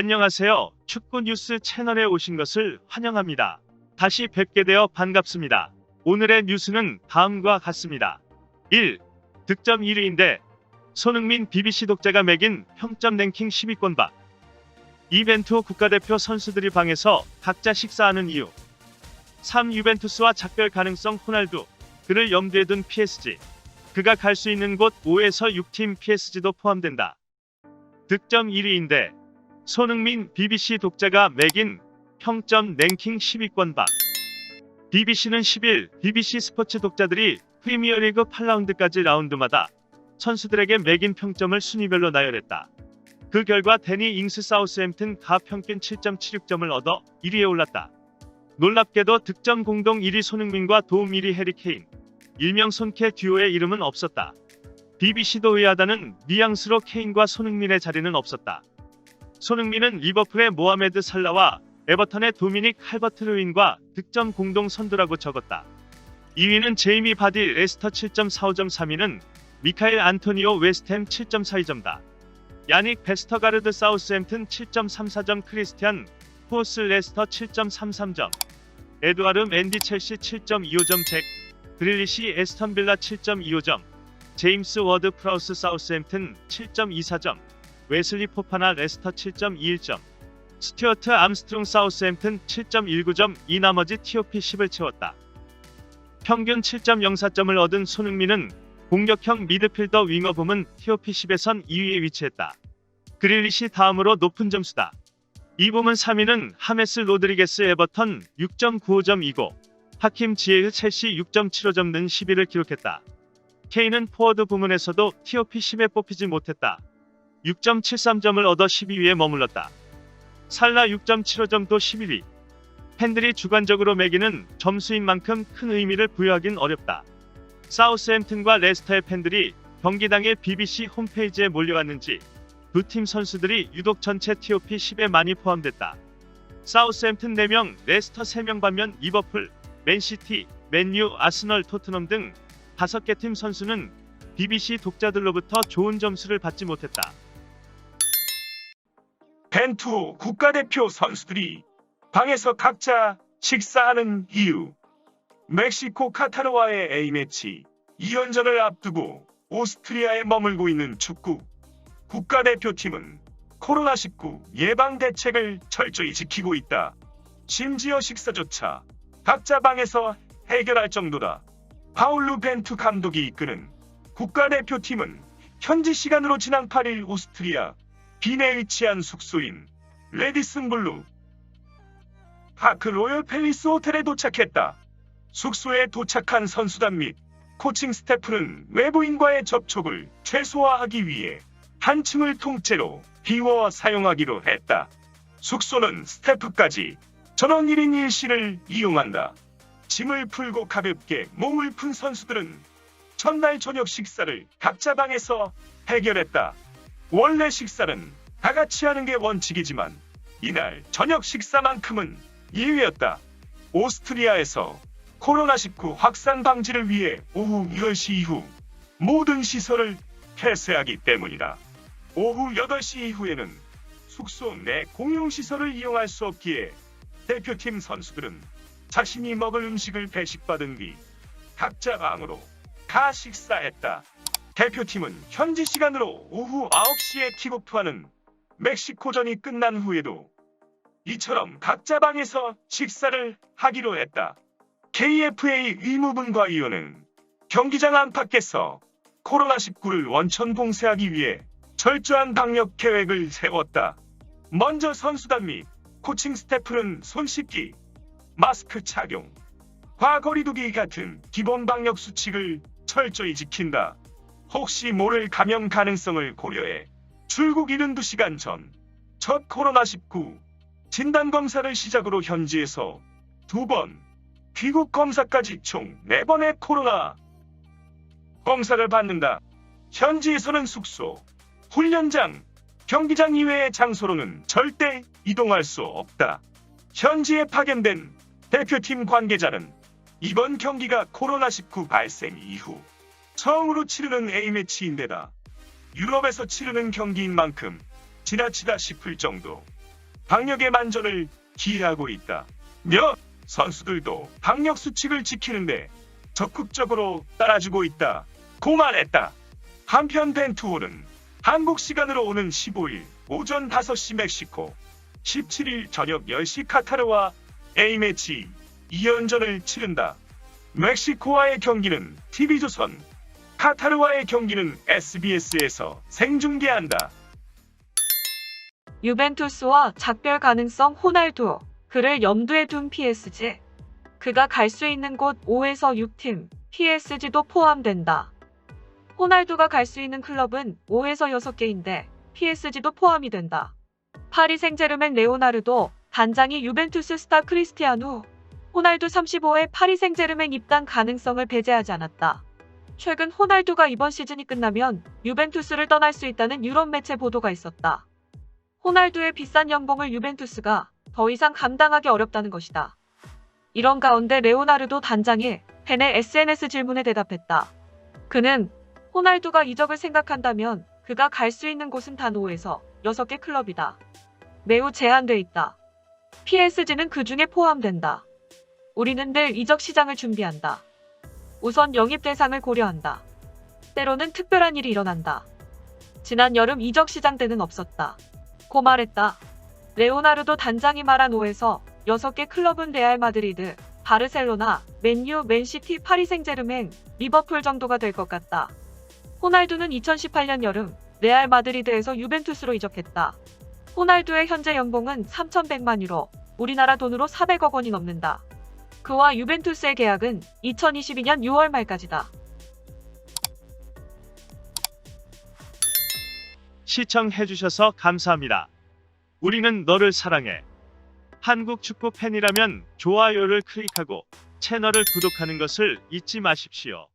안녕하세요. 축구 뉴스 채널에 오신 것을 환영합니다. 다시 뵙게 되어 반갑습니다. 오늘의 뉴스는 다음과 같습니다. 1. 득점 1위인데 손흥민 BBC 독자가 매긴 평점 랭킹 10위권 박. 이벤트 후 국가대표 선수들이 방에서 각자 식사하는 이유. 3. 유벤투스와 작별 가능성 호날두. 그를 염두에 둔 PSG. 그가 갈 수 있는 곳 5에서 6팀 PSG도 포함된다. 득점 1위인데 손흥민 BBC 독자가 매긴 평점 랭킹 10위권 박. BBC는 10일 BBC 스포츠 독자들이 프리미어리그 8라운드까지 라운드마다 선수들에게 매긴 평점을 순위별로 나열했다. 그 결과 데니 잉스 사우스햄튼 가 평균 7.76점을 얻어 1위에 올랐다. 놀랍게도 득점 공동 1위 손흥민과 도움 1위 해리 케인, 일명 손케 듀오의 이름은 없었다. BBC도 의아하다는 뉘앙스로 케인과 손흥민의 자리는 없었다. 손흥민은 리버풀의 모하메드 살라와 에버턴의 도미닉 할버트 루인과 득점 공동 선두라고 적었다. 2위는 제이미 바디 레스터 7.45점 3위는 미카엘 안토니오 웨스템 7.42점다. 야닉 베스터가르드 사우스햄튼 7.34점 크리스티안 포스 레스터 7.33점 에드와르 맨디 첼시 7.25점 잭 그릴리시 에스턴 빌라 7.25점 제임스 워드 프라우스 사우스햄튼 7.24점 웨슬리 포파나 레스터 7.21점 스튜어트 암스트롱 사우스햄튼 7.19점 이 나머지 TOP 10을 채웠다. 평균 7.04점을 얻은 손흥민은 공격형 미드필더 윙어 부문 TOP 10에선 2위에 위치했다. 그릴리시 다음으로 높은 점수다. 이 부문 3위는 하메스 로드리게스 에버턴 6.95점이고 하킴 지에흐 첼시 6.75점 는 10위를 기록했다. 케인은 포워드 부문에서도 TOP 10에 뽑히지 못했다. 6.73점을 얻어 12위에 머물렀다. 살라 6.75점 도 11위. 팬들이 주관적으로 매기는 점수인 만큼 큰 의미를 부여하긴 어렵다. 사우스햄튼과 레스터의 팬들이 경기 당일 BBC 홈페이지에 몰려왔는지 두 팀 선수들이 유독 전체 TOP 10에 많이 포함됐다. 사우스햄튼 4명, 레스터 3명 반면 리버풀, 맨시티, 맨유, 아스널, 토트넘 등 5개 팀 선수는 BBC 독자들로부터 좋은 점수를 받지 못했다. 벤투 국가대표 선수들이 방에서 각자 식사하는 이유. 멕시코 카타르와의 A매치 2연전을 앞두고 오스트리아에 머물고 있는 축구 국가대표팀은 코로나19 예방 대책을 철저히 지키고 있다. 심지어 식사조차 각자 방에서 해결할 정도다. 파울루 벤투 감독이 이끄는 국가대표팀은 현지 시간으로 지난 8일 오스트리아 빈에 위치한 숙소인 레디슨 블루 파크 로열 팰리스 호텔에 도착했다. 숙소에 도착한 선수단 및 코칭 스태프는 외부인과의 접촉을 최소화하기 위해 한 층을 통째로 비워 사용하기로 했다. 숙소는 스태프까지 전원 1인 1실을 이용한다. 짐을 풀고 가볍게 몸을 푼 선수들은 전날 저녁 식사를 각자 방에서 해결했다. 원래 식사는 다 같이 하는 게 원칙이지만 이날 저녁 식사만큼은 예외였다. 오스트리아에서 코로나19 확산 방지를 위해 오후 10시 이후 모든 시설을 폐쇄하기 때문이다. 오후 8시 이후에는 숙소 내 공용시설을 이용할 수 없기에 대표팀 선수들은 자신이 먹을 음식을 배식받은 뒤 각자 방으로 가 식사했다. 대표팀은 현지 시간으로 오후 9시에 킥오프하는 멕시코전이 끝난 후에도 이처럼 각자 방에서 식사를 하기로 했다. KFA 의무분과 위원은 경기장 안팎에서 코로나19를 원천 봉쇄하기 위해 철저한 방역 계획을 세웠다. 먼저 선수단 및 코칭 스태프는 손 씻기, 마스크 착용, 과거리두기 같은 기본 방역 수칙을 철저히 지킨다. 혹시 모를 감염 가능성을 고려해 출국 72시간 전 첫 코로나19 진단 검사를 시작으로 현지에서 두 번, 귀국 검사까지 총네 번의 코로나 검사를 받는다. 현지에서는 숙소, 훈련장, 경기장 이외의 장소로는 절대 이동할 수 없다. 현지에 파견된 대표팀 관계자는 이번 경기가 코로나19 발생 이후 처음으로 치르는 A매치인데다 유럽에서 치르는 경기인 만큼 지나치다 싶을 정도 방역의 만전을 기하고 있다. 며 선수들도 방역 수칙을 지키는데 적극적으로 따라주고 있다. 고만했다. 한편 벤투홀은 한국 시간으로 오는 15일 오전 5시 멕시코, 17일 저녁 10시 카타르와 A매치 2연전을 치른다. 멕시코와의 경기는 TV조선, 카타르와의 경기는 SBS에서 생중계한다. 유벤투스와 작별 가능성 호날두. 그를 염두에 둔 PSG. 그가 갈 수 있는 곳 5에서 6팀, PSG도 포함된다. 호날두가 갈 수 있는 클럽은 5에서 6개인데 PSG도 포함이 된다. 파리 생제르맹 레오나르도 단장이 유벤투스 스타 크리스티아누 호날두 35의 파리 생제르맹 입단 가능성을 배제하지 않았다. 최근 호날두가 이번 시즌이 끝나면 유벤투스를 떠날 수 있다는 유럽 매체 보도가 있었다. 호날두의 비싼 연봉을 유벤투스가 더 이상 감당하기 어렵다는 것이다. 이런 가운데 레오나르도 단장이 팬의 SNS 질문에 대답했다. 그는 호날두가 이적을 생각한다면 그가 갈 수 있는 곳은 단 5에서 6개 클럽이다. 매우 제한돼 있다. PSG는 그 중에 포함된다. 우리는 늘 이적 시장을 준비한다. 우선 영입 대상을 고려한다. 때로는 특별한 일이 일어난다. 지난 여름 이적 시장 때는 없었다. 고 말했다. 레오나르도 단장이 말한 5에서 6개 클럽은 레알 마드리드, 바르셀로나, 맨유, 맨시티, 파리 생제르맹, 리버풀 정도가 될 것 같다. 호날두는 2018년 여름 레알 마드리드에서 유벤투스로 이적했다. 호날두의 현재 연봉은 3,100만 유로, 우리나라 돈으로 400억 원이 넘는다. 그와 유벤투스의 계약은 2022년 6월 말까지다. 시청해주셔서 감사합니다. 우리는 너를 사랑해. 한국 축구 팬이라면 좋아요를 클릭하고 채널을 구독하는 것을 잊지 마십시오.